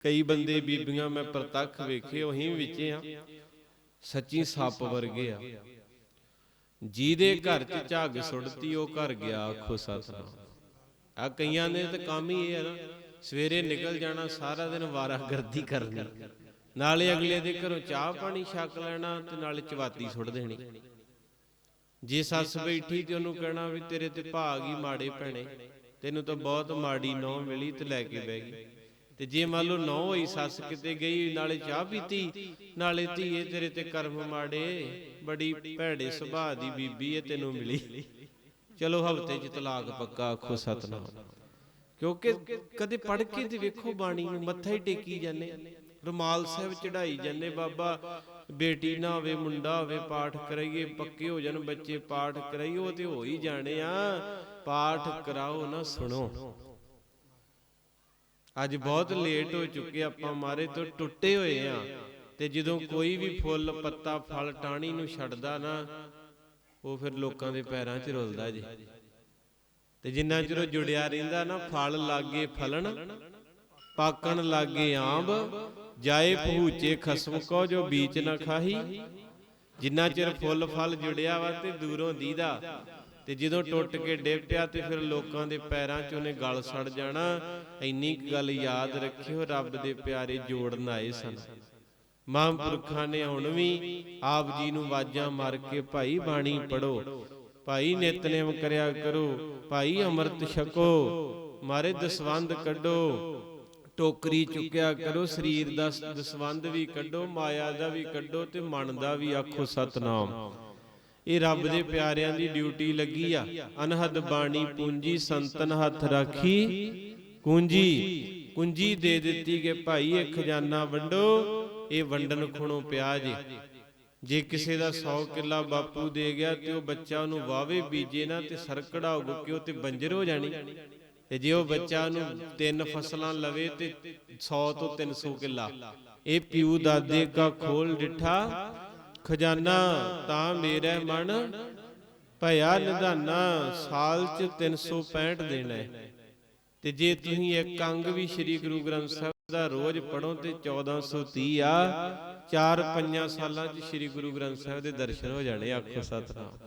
ਕਈ ਬੰਦੇ ਬੀਬੀਆਂ ਮੈਂ ਪ੍ਰਤੱਖ ਵੇਖੇ, ਉਹੀ ਵਿੱਚੇ ਆ। ਸੱਚੀ ਸੱਪ ਵਰਗੇ ਆ। ਜਿਹਦੇ ਘਰ ਚ ਝੱਗ ਸੁੱਟਤੀ, ਉਹ ਘਰ ਗਿਆ, ਆਖੋ ਸਤਨਾਮ। ਆ ਕਈਆਂ ਦੇ ਤਾਂ ਕੰਮ ਹੀ ਇਹ ਆ ਨਾ, ਸਵੇਰੇ ਨਿਕਲ ਜਾਣਾ, ਸਾਰਾ ਦਿਨ ਵਾਰਾਗਰਦੀ ਕਰਨੀ। ਨਾਲੇ ਅਗਲੇ ਦੇ ਘਰੋਂ ਚਾਹ ਪਾਣੀ ਛਕ ਲੈਣਾ, ਤੇ ਨਾਲੇ ਚਵਾਤੀ ਸੁੱਟ ਦੇਣੀ। ਜੇ ਸੱਸ ਬੈਠੀ ਤੇ ਉਹਨੂੰ ਕਹਿਣਾ ਵੀ ਤੇਰੇ ਤੇ ਭਾਗ ਹੀ ਮਾੜੇ ਭੈਣੇ, ਤੈਨੂੰ ਤਾਂ ਬਹੁਤ ਮਾੜੀ ਨੌ ਮਿਲੀ, ਤੇ ਲੈ ਕੇ ਬਹਿ ਗਈ। ਤੇ ਜੇ ਮੰਨ ਲਓ ਨੌ ਹੋਈ, ਸੱਸ ਕਿਤੇ ਗਈ, ਨਾਲੇ ਚਾਹ ਪੀਤੀ, ਨਾਲੇ ਧੀਏ ਤੇਰੇ ਤੇ ਕਰਮ ਮਾੜੇ, ਬੜੀ ਭੈੜੇ ਸੁਭਾਅ ਦੀ ਬੀਬੀ ਏ, ਤੈਨੂੰ ਮਿਲੀ। ਚਲੋ ਹਫ਼ਤੇ ਚ ਤਲਾਕ ਪੱਕਾ, ਆਖੋ ਸਤਨਾਮ। ਕਿਉਂਕਿ ਕਦੇ ਪੜ ਕੇ ਤੇ ਵੇਖੋ ਬਾਣੀ ਨੂੰ, ਮੱਥਾ ਹੀ ਟੇਕੀ ਜਾਂਦੇ। ਰੁਮਾਲ ਸਾਹਿਬ ਚੜਾਈ ਜਾਂਦੇ, ਬਾਬਾ, ਬੇਟੀ ਨਾ ਹੋਵੇ, ਮੁੰਡਾ ਹੋਵੇ, ਪਾਠ ਕਰਾਈਏ, ਪੱਕੇ ਹੋ ਜਾਣ ਬੱਚੇ, ਪਾਠ ਕਰਾਈਏ, ਉਹ ਤੇ ਹੋ ਹੀ ਜਾਣੇ ਆ। ਪਾਠ ਕਰਾਓ ਨਾ ਸੁਣੋ। ਅੱਜ ਬਹੁਤ ਲੇਟ ਹੋ ਚੁੱਕੇ ਆਪਾਂ ਮਾਰੇ ਤੋਂ ਟੁੱਟੇ ਹੋਏ ਆ। ਤੇ ਜਦੋਂ ਕੋਈ ਵੀ ਫੁੱਲ, ਪੱਤਾ, ਫਲ ਟਾਣੀ ਨੂੰ ਛੱਡਦਾ ਨਾ, ਉਹ ਫਿਰ ਲੋਕਾਂ ਦੇ ਪੈਰਾਂ 'ਚ ਰੁਲਦਾ ਜੀ। ਤੇ ਜਿੰਨਾ ਚਿਰ ਜੁੜਿਆ ਰਹਿੰਦਾ ਨਾ, ਫਲ ਲਾਗੇ ਫਲਣ, ਪਾਕਣ ਲਾਗੇ ਆਂਬ, ਜਾਏ ਪਹੂਚੇ ਖਸਮ ਕੋ ਜੋ ਬੀਚ ਨਾ ਖਾਹੀ। ਜਿੰਨਾ ਚਿਰ ਫੁੱਲ ਫਲ ਜੁੜਿਆ ਵਾ ਤੇ ਦੂਰੋਂ ਦੀਦਾ ਤੇ ਜਦੋਂ ਟੁੱਟ ਕੇ ਡਿੱਗ ਪਿਆ ਤੇ ਫਿਰ ਲੋਕਾਂ ਦੇ ਪੈਰਾਂ 'ਚ ਉਹਨੇ ਗਲ ਸੜ ਜਾਣਾ। ਇੰਨੀ ਗੱਲ ਯਾਦ ਰੱਖਿਓ, ਰੱਬ ਦੇ ਪਿਆਰੇ ਜੋੜਨ ਆਏ ਸਨ। ਮਹਾਂਪੁਰਖਾਂ ਨੇ ਹੁਣ ਵੀ ਆਪ ਜੀ ਨੂੰ ਆਵਾਜ਼ਾਂ ਮਾਰ ਕੇ ਭਾਈ ਬਾਣੀ ਪੜੋ ਭਾਈ ਨਿਤਨੇਮ ਕਰਿਆ ਕਰੋ, ਭਾਈ ਅੰਮ੍ਰਿਤ ਛਕੋ ਮਾਰੇ ਦਸਵੰਦ ਕੱਢੋ। ਟੋਕਰੀ ਚੁੱਕਿਆ ਕਰੋ, ਸਰੀਰ ਦਾ ਦਸਵੰਦ ਵੀ ਕੱਢੋ, ਮਾਇਆ ਦਾ ਵੀ ਕੱਢੋ ਤੇ ਮਨ ਦਾ ਵੀ ਆਖੋ ਸਤਨਾਮ। ਇਹ ਰੱਬ ਦੇ ਪਿਆਰਿਆਂ ਦੀ ਡਿਊਟੀ ਲੱਗੀ ਆ। ਅਨਹਦ ਬਾਣੀ ਪੂੰਜੀ ਸੰਤਨ ਹੱਥ ਰਾਖੀ। ਕੁੰਜੀ ਕੁੰਜੀ ਦੇ ਦਿੱਤੀ ਕਿ ਭਾਈ ਇਹ ਖਜ਼ਾਨਾ ਵੰਡੋ, ਇਹ ਵੰਡਨ ਖੁਣੋਂ ਪਿਆ ਜੇ। ਜੇ ਕਿਸੇ ਦਾ 100 ਕਿੱਲਾ ਬਾਪੂ ਦੇ ਗਿਆ ਤੇ ਉਹ ਬੱਚਾ ਉਹਨੂੰ ਵਾਵੇ ਬੀਜੇ ਨਾ ਤੇ ਸਰਕੜਾ ਹੋ ਕਿ ਉਹ ਤੇ ਬੰਜਰ ਹੋ ਜਾਣੀ। ਤੇ ਜੇ ਉਹ ਬੱਚਾ ਨੂੰ ਤਿੰਨ ਫਸਲਾਂ ਲਵੇ ਤੇ 100 ਤੋਂ 300 ਕਿੱਲਾ। ਇਹ ਪਿਉ ਦਾਦੇ ਕਾ ਖੋਲ ਡਿਠਾ। ਖਜ਼ਾਨਾ ਤਾਂ ਮੇਰਾ ਮਨ ਭਇਆ ਨਿਧਾਨਾ, ਸਾਲ ਚ 365 ਦੇਣਾ ਹੈ। ਤੇ ਜੇ ਤੁਸੀਂ ਇੱਕ ਅੰਗ ਵੀ ਸ੍ਰੀ ਗੁਰੂ ਗ੍ਰੰਥ ਸਾਹਿਬ ਦਾ ਰੋਜ਼ ਪੜੋ ਤੇ 1430 ਆ, ਚਾਰ ਪੰਜਾਂ ਸਾਲਾਂ ਚ ਸ੍ਰੀ ਗੁਰੂ ਗ੍ਰੰਥ ਸਾਹਿਬ ਦੇ ਦਰਸ਼ਨ ਹੋ ਜਾਣੇ ਆਖੋ ਸਤਨਾਮ